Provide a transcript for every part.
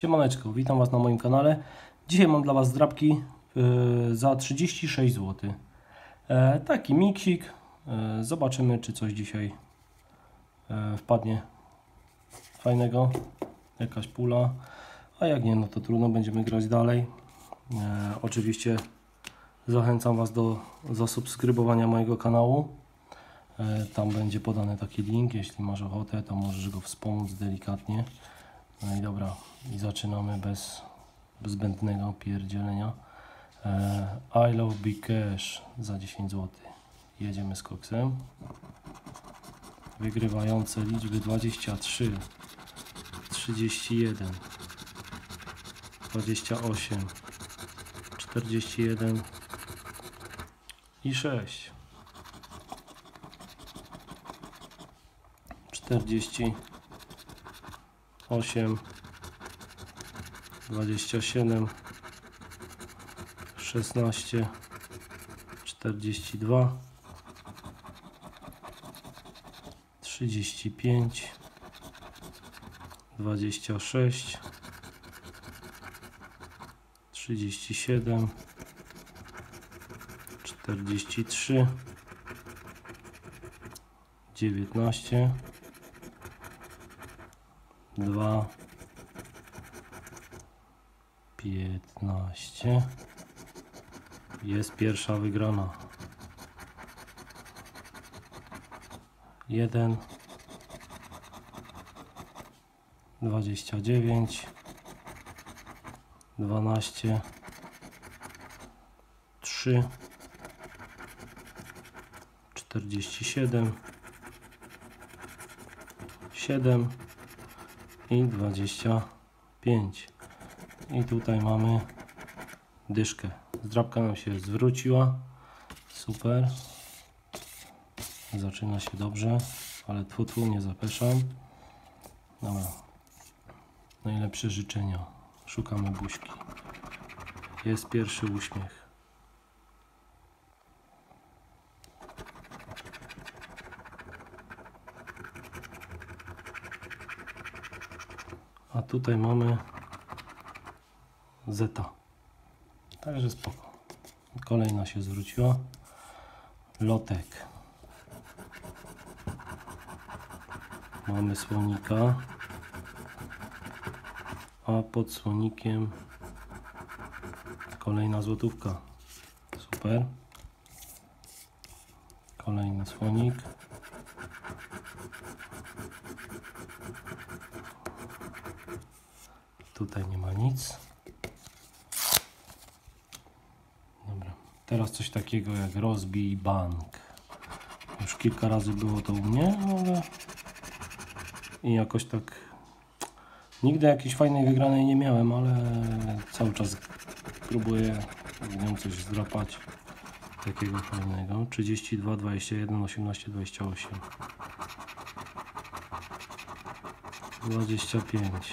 Siemaneczko, witam Was na moim kanale. Dzisiaj mam dla Was zdrabki yy, za 36 zł. E, taki miksik. E, zobaczymy, czy coś dzisiaj e, wpadnie fajnego. Jakaś pula. A jak nie, no to trudno, będziemy grać dalej. Oczywiście zachęcam Was do zasubskrybowania mojego kanału. Tam będzie podany taki link. Jeśli masz ochotę, to możesz go wspomóc delikatnie. No i dobra, i zaczynamy bez zbędnego pierdzielenia. E, I love big cash za 10 zł. Jedziemy z koksem. Wygrywające liczby 23, 31, 28, 41 i 6. 40 8 27 16 42 35 26 37 43 19 2 15 jest pierwsza wygrana. 1 29 12 3 47 7 i 25 i tutaj mamy dyszkę. Zdrabka nam się zwróciła. Super. Zaczyna się dobrze ale tfu, tfu nie zapeszam. Dobra. Najlepsze życzenia. Szukamy buźki. Jest pierwszy uśmiech a tutaj mamy Zeta także spoko. Kolejna się zwróciła. Lotek. Mamy słonika. A pod słonikiem kolejna złotówka. Super. Kolejny słonik tutaj nie ma nic. Dobra teraz coś takiego jak rozbij bank. Już kilka razy było to u mnie ale i jakoś tak nigdy jakiejś fajnej wygranej nie miałem ale cały czas próbuję w nią coś zdrapać takiego fajnego. 32, 21, 18, 28 25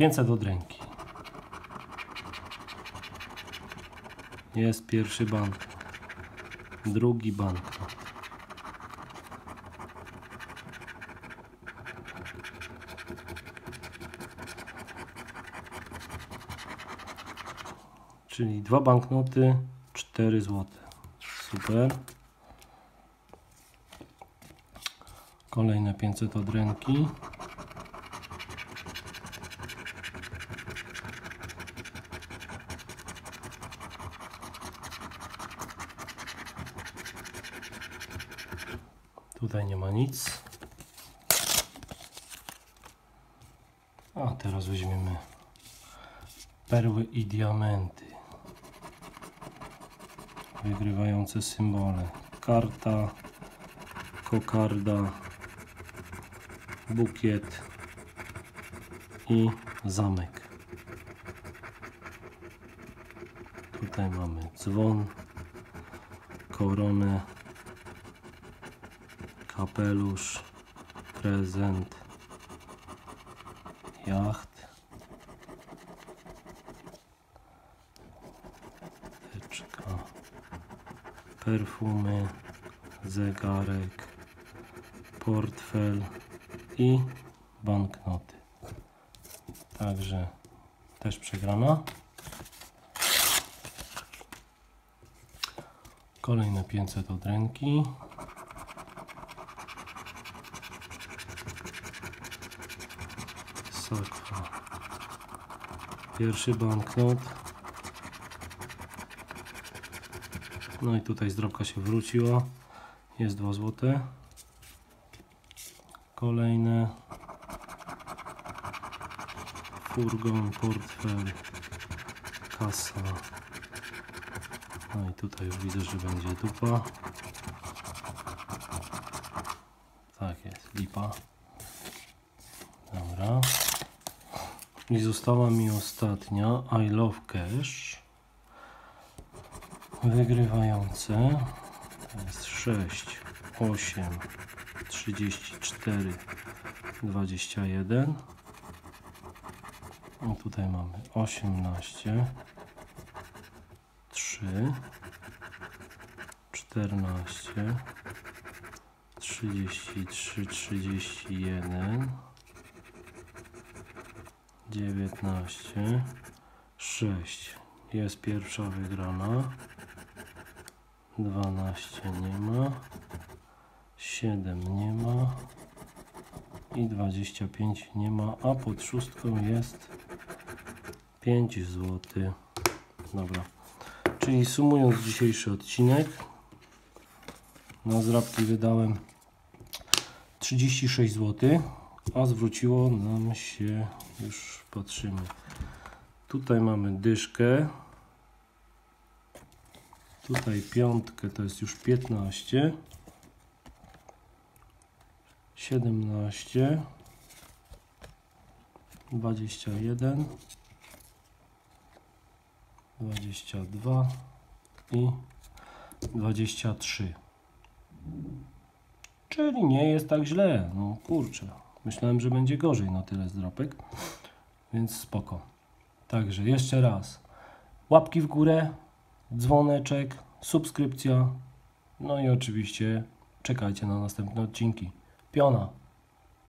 500 od ręki. Jest pierwszy bank. Drugi bank. Czyli dwa banknoty 4 zł super. Kolejne 500 od ręki Tutaj nie ma nic. A teraz weźmiemy perły i diamenty. Wygrywające symbole. Karta, kokarda, bukiet i zamek. Tutaj mamy dzwon, koronę, kapelusz, prezent, jacht, teczka, perfumy, zegarek, portfel i banknoty. Także też przegrana. Kolejne 500 od ręki. Pierwszy banknot. No i tutaj zdrobka się wróciła. Jest 2 złote. Kolejne. Furgon, portfel, kasa. No i tutaj już widzę, że będzie dupa. Tak jest, lipa. Dobra. I została mi ostatnia I Love Cash. Wygrywające. To jest 6, 8, 34, 21. I tutaj mamy 18, 3, 14, 33, 31, 19, 6. Jest pierwsza wygrana. 12 nie ma. 7 nie ma. I 25 nie ma, a pod szóstką jest 5 zł. Dobra. Czyli sumując dzisiejszy odcinek, na zrabki wydałem 36 zł, a zwróciło nam się, już patrzymy, tutaj mamy dyszkę, tutaj piątkę to jest już 15, 17, 21, 22 i 23. Czyli nie jest tak źle. No kurczę. Myślałem, że będzie gorzej na tyle zdropek. Więc spoko. Także jeszcze raz. Łapki w górę, dzwoneczek, subskrypcja. No i oczywiście czekajcie na następne odcinki. Piona.